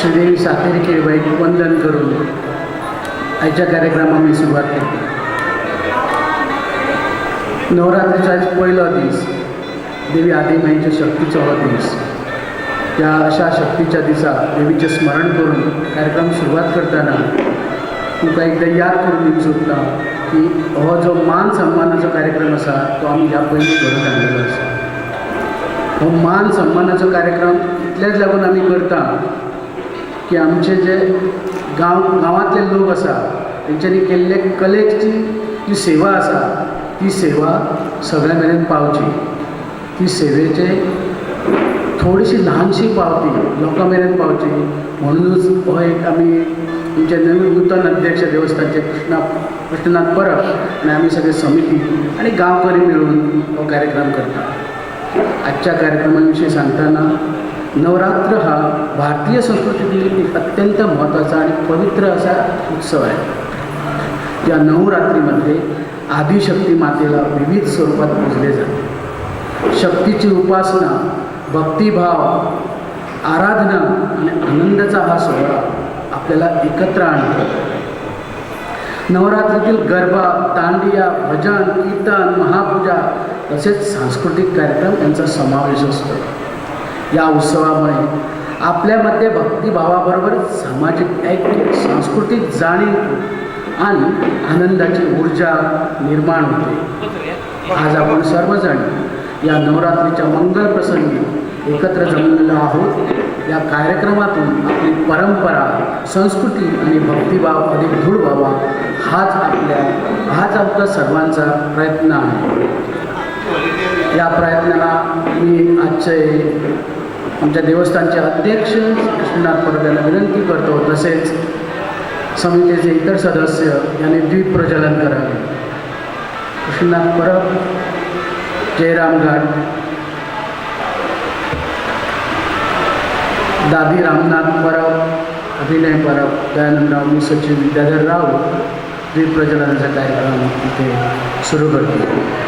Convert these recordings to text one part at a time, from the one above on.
श्रीदेवी सातेरी केळबाईक वंदन करून. आजच्या कार्यक्रमाक मी सुरुवात केली नवरात्रीचा आज पयलो दीस देवी आदिमाईच्या शक्तीचो हो दीस त्या अशा शक्तीच्या दिसा देवीचें स्मरण करून कार्यक्रम सुरवात करतना तुका एकदा याद करून दिवंक सोदता की हो जो मान सन्मानाचो कार्यक्रम आसा तो आमी ह्या पयलीं घडोवन हाडलेलो आसा हो मान सन्मानाचो कार्यक्रम इतलेच लागून आमी करता. की आमचे जे गांव गांवांतले लोक आसा तेंच्यांनी केल्ले कलेची जी सेवा आसा ती सेवा सगळ्या मेरेन पावची. ती सेवेचे थोडीशी ल्हानशी पावती लोकां मेरेन पावची. म्हणूनच हो एक आमी आमचे नवीन नूतन अध्यक्ष देवस्थानचे कृष्णा कृष्णनाथ परब आनी आमी सगळे समिती आनी गावकरी मेळून हो कार्यक्रम करता आजच्या कार्यक्रमाविषयी सांगताना नवरात्र हा भारतीय संस्कृतीतील एक अत्यंत महत्त्वाचा आणि पवित्र असा उत्सव आहे. या नवरात्रीमध्ये आदिशक्ती मातेला विविध स्वरूपात पूजले जाते. शक्तीची उपासना भक्तिभाव आराधना आणि आनंदाचा हा सोहळा आपल्याला एकत्र आणतो. नवरात्रीतील गरबा दांडिया भजन कीर्तन महापूजा तसेच सांस्कृतिक कार्यक्रम यांचा समावेश असतो. या उत्सवामुळे. आपल्यामध्ये भक्तिभावाबरोबर सामाजिक ऐक्य सांस्कृतिक जाणीव आणि आनंदाची ऊर्जा निर्माण होते. आज आपण सर्वजण या नवरात्रीच्या मंगल प्रसंगी एकत्र जमलेलो आहोत. या कार्यक्रमातून आपली परंपरा संस्कृती आणि भक्तिभाव अधिक दृढ व्हावा हाच आपल्या हाच आपला सर्वांचा प्रयत्न आहे. या प्रयत्नाला मी आजचे आमच्या देवस्थानचे अध्यक्ष कृष्णनाथ परब यांना विनंती करतो. तसेच समितीचे इतर सदस्य यांनी द्वीप प्रज्वलन करावे. कृष्णनाथ परब जयराम घाट. दादी रामनाथ परब अभिनय परब दयानंदराव मी सचिव विद्याधर राव द्वीप प्रज्वलनाचा कार्यक्रम इथे सुरू करतो.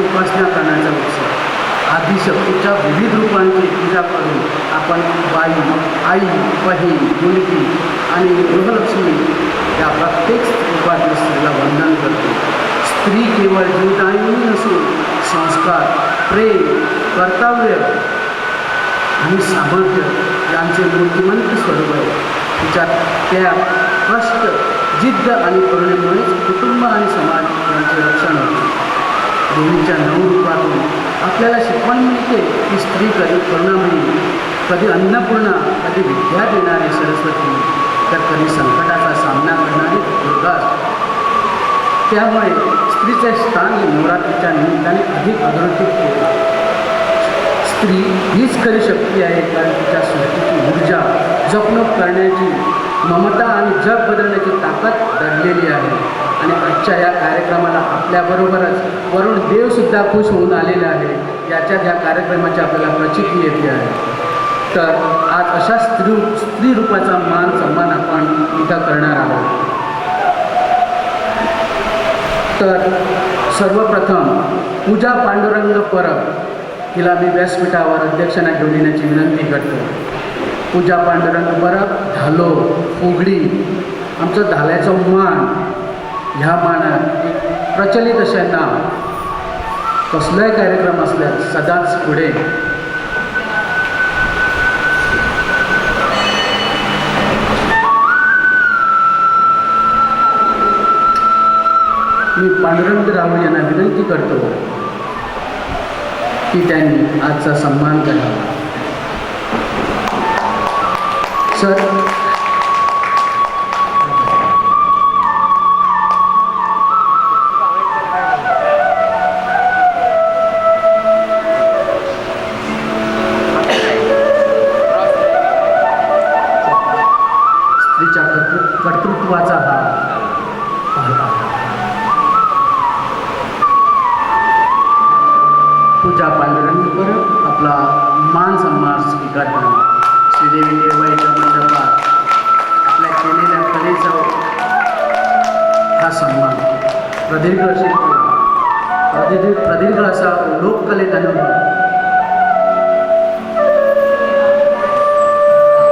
स्त्री उपासना करण्याचा उत्सव. आदिशक्तीच्या विविध रूपांची पूजा करून आपण बाई आई बहीण मुलगी आणि गृहलक्ष्मी या प्रत्येक रूपातील स्त्रीला वंदन करतो. स्त्री केवळ जीवदायी नसून संस्कार प्रेम कर्तव्य आणि सामर्थ्य यांचे मूर्तिमंत स्वरूप आहे. तिच्यात त्या कष्ट जिद्द आणि करुणेमुळेच कुटुंब आणि समाज यांचे रक्षण होते. देवीच्या नऊ रूपातून आपल्याला शिकवण मिळते की स्त्री कधी करुणामयी कधी अन्नपूर्णा कधी विद्या देणारी सरस्वती. तर कधी संकटाचा सामना करणारी दुर्गा त्यामुळे स्त्रीचे स्थान नवरात्रीच्या निमित्ताने अधिक अधोरेखित केले स्त्री हीच खरी शक्ती आहे कारण तिच्या सृष्टीची ऊर्जा जपणूक करण्याची ममता आणि जग बदलण्याची ताकद दडलेली आहे. आणि आजच्या या कार्यक्रमाला आपल्याबरोबरच वरुण देवसुद्धा खुश होऊन आलेले आहे याच्यात या कार्यक्रमाची आपल्याला प्रचिती येते आहे. तर आज अशा स्त्री स्त्री रूपाचा मान सन्मान आपण इथं करणार आहोत. तर सर्वप्रथम पूजा पांडुरंग परब हिला मी व्यासपीठावर अध्यक्षांना घेऊन येण्याची विनंती करतो. पूजा पांडुरंग परब धालो फुगडी आमचं धाल्याचं मान ह्या मानात प्रचलित अशें कसलाही कसलोय कार्यक्रम असल्यास सदांच पुढे. मी पांडुरंग राहुल यांना विनंती करतो की त्यांनी आजचा सन्मान करावा. सर पूजा पांडुरंगवर आपला मान सन्मान स्वीकारताना श्रीदेवी देवाईच्या मंडपात आपल्या केलेल्या कलेचा हा सन्मान। प्रदीर्घ असे प्रदीर्घ प्रदीर्घ असा लोककलेत अनुभव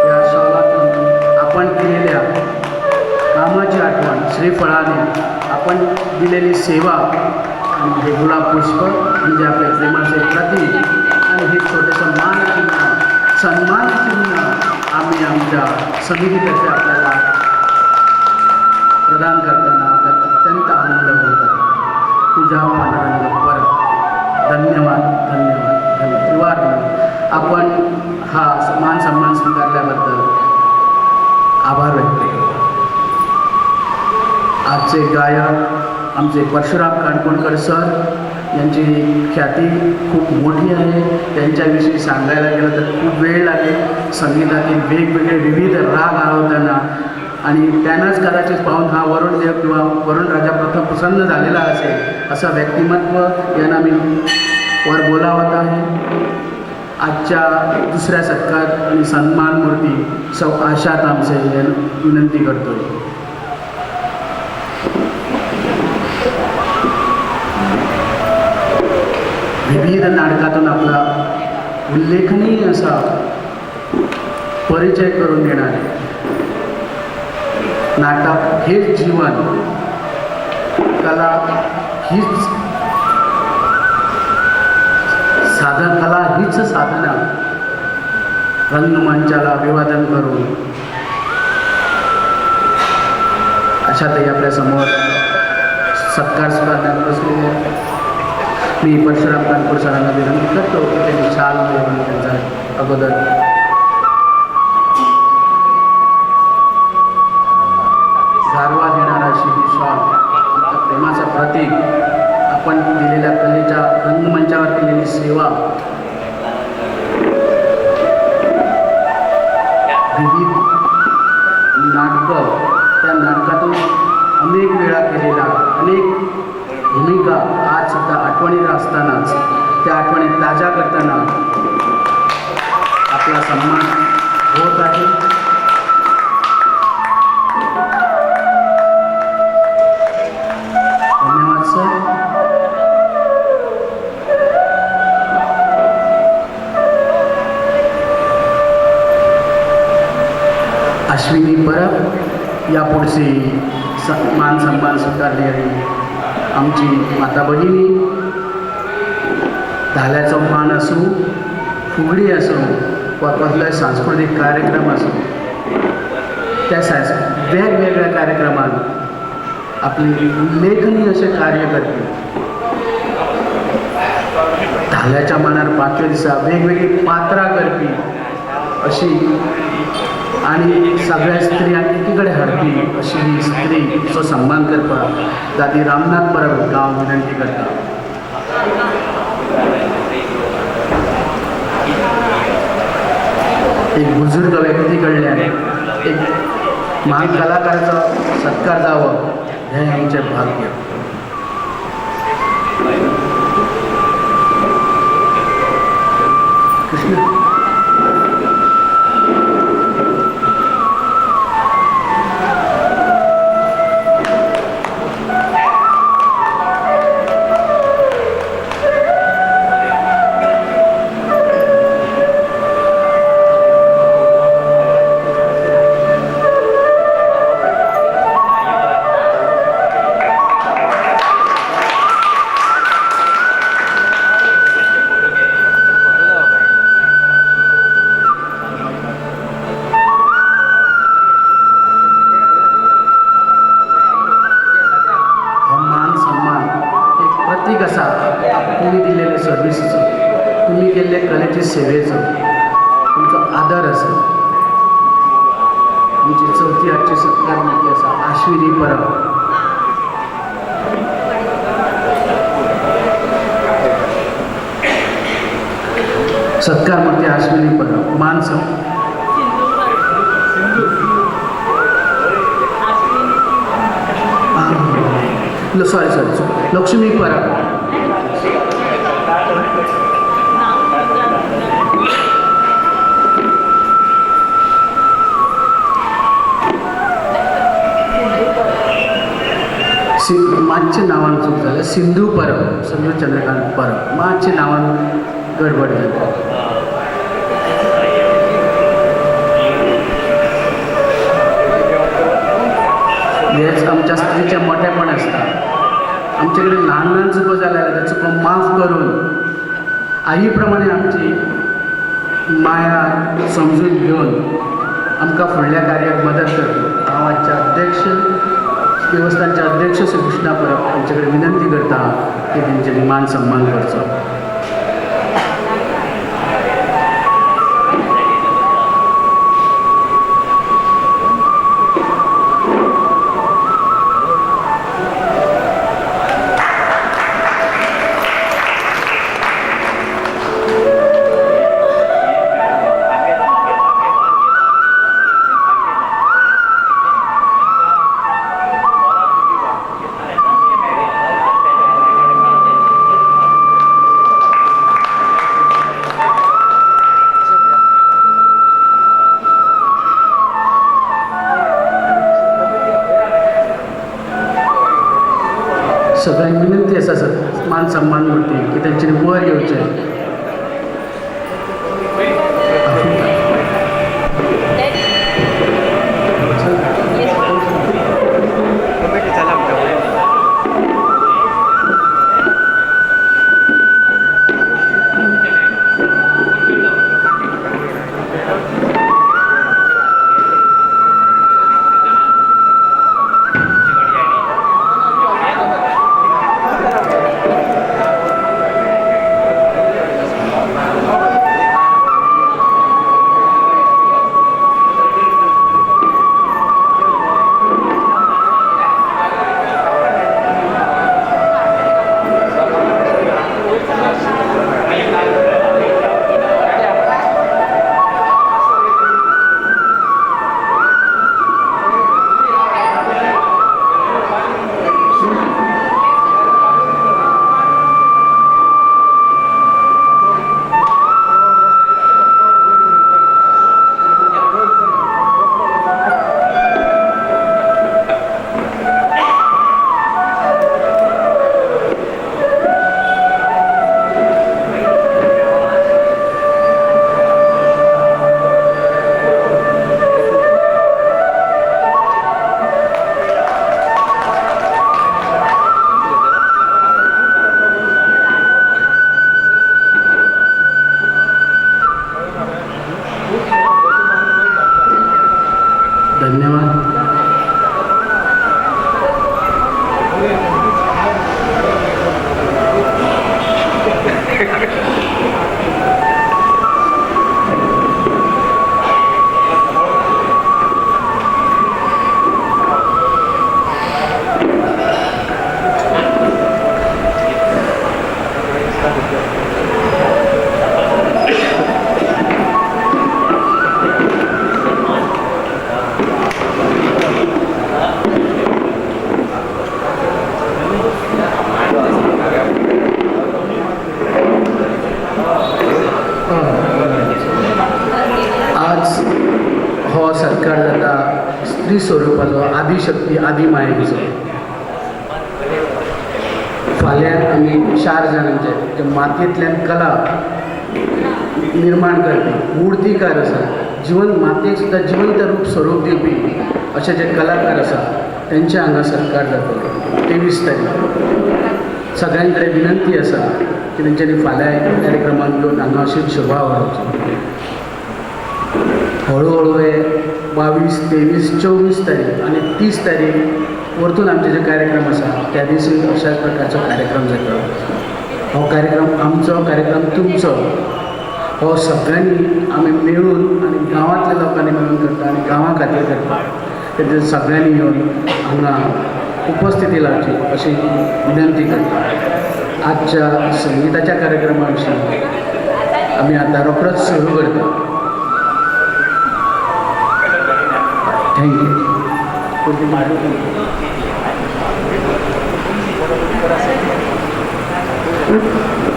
या शाळातून आपण केलेल्या कामाची आठवण श्रीफळाने आपण दिलेली सेवा म्हणजे हे गुलाब पुष्प म्हणजे आपल्या प्रेमाचे प्रतीक. आणि हे छोटे सन्मान चिन्ह सन्मान चिन्ह आम्ही आमच्या समितीतर्फे आपल्याला प्रदान करताना आपल्याला अत्यंत आनंद होत आहे. तुझ्या पांडुरंग परत धन्यवाद धन्यवाद धन्यवाद. त्रिवार आपण हा मान सन्मान स्वीकारल्याबद्दल आभार व्यक्त करतो. आजचे गायक आमचे परशुराम काणकोणकर सर यांची ख्याती खूप मोठी आहे. त्यांच्याविषयी सांगायला गेलं तर खूप वेळ लागेल. संगीतातील वेगवेगळे विविध राग आळवताना आणि त्यांनाच कदाचित पाहून हा वरुण देव किंवा वरुण राजा प्रथम प्रसन्न झालेला असेल असं व्यक्तिमत्व यांना मी वर बोलावत आहे. आजच्या दुसऱ्या सत्कार आणि सन्मान मूर्ती सौ आशा तामसे यांना विनंती करतो विविध नाटकातून आपला उल्लेखनीय असा परिचय करून देणारे नाटक हेच जीवन कला हीच साधन कला हीच साधना रंगमंचाला अभिवादन करून अशातही आपल्यासमोर सत्कार स्वीकारण्यात बसलेले आहेत. मी परशुराम कानपूर सरांना विनंती करतो की त्यांनी छान देऊन त्यांचा अगोदर आमची माता भगिनी धाल्याचं मान असो फुगडी असो वा कसलाय सांस्कृतिक कार्यक्रम असो त्या सांस वेगवेगळ्या कार्यक्रमात आपली लेखनी असे कार्य करते धाल्याच्या मनार पाचव्या दिसा वेगवेगळी पात्रां करपी अशी आणि सगळ्या स्त्रिया एकीकडे हरतील अशी ही स्त्रीचो सन्मान करपाक दादी रामनाथ परब हांव विनंती करता. एक बुजुर्ग व्यक्ती कडल्यान एक महान कलाकाराचो सत्कार जावप हें आमचें भाग्य. कृष्ण. सत्कार मूर्ती आश्विनी परब सॉरी सॉरी लक्ष्मी परब सि मातशें नावानं चूक झालं. सिंधू परब सिंधू चंद्रकांत परब मातशें नावानं गडबड जाली हेच आमच्या स्त्रीचे मोठेपण आसता आमचे कडेन ल्हान ल्हान चुको जाल्यार त्या चुको माफ करून आई प्रमाणे आमची माया समजून घेवन आमकां फुडल्या कार्याक मदत करता. गांवाचे अध्यक्ष देवस्थानचे अध्यक्ष श्री कृष्णा परब हांचे कडेन विनंती करता की तेंचे मान सन्मान करचो. मान सन्मान करती की तेंच्यानी वर येवचें कमिटी फाल्यां आमी चार जाणांचे जे मातयेंतल्यान कला निर्माण करपी मुर्तीकार आसा जिवन मातयेक सुद्दां जिवंत रूप स्वरूप दिवपी अशे जे कलाकार आसा तेंचे हांगा सत्कार जातलो तेवीस तारीख सगळ्यां कडेन विनंती आसा की तेंच्यांनी फाल्यां ह्या कार्यक्रमाक येवन हांगा अशीच शोभा वाडोवची हळूहळू हे बावीस तेवीस चोवीस तारीख आणि तीस तारीख वरतून आमचे जे कार्यक्रम आसा त्या दिसी अशाच प्रकारचो कार्यक्रम जाता हो कार्यक्रम आमचो कार्यक्रम तुमचो. हो सगळ्यांनी आमी मेळून आनी गांवांतल्या लोकांनी मेळून करता आनी गांवा खातीर करता. तेजे सगळ्यांनी येवन हांगा उपस्थिती लावची अशी विनंती करता. आजच्या संगीताच्या कार्यक्रमा विशीं आमी आतां रोखडोच सुरू करता. थँक्यू. Mm-hmm.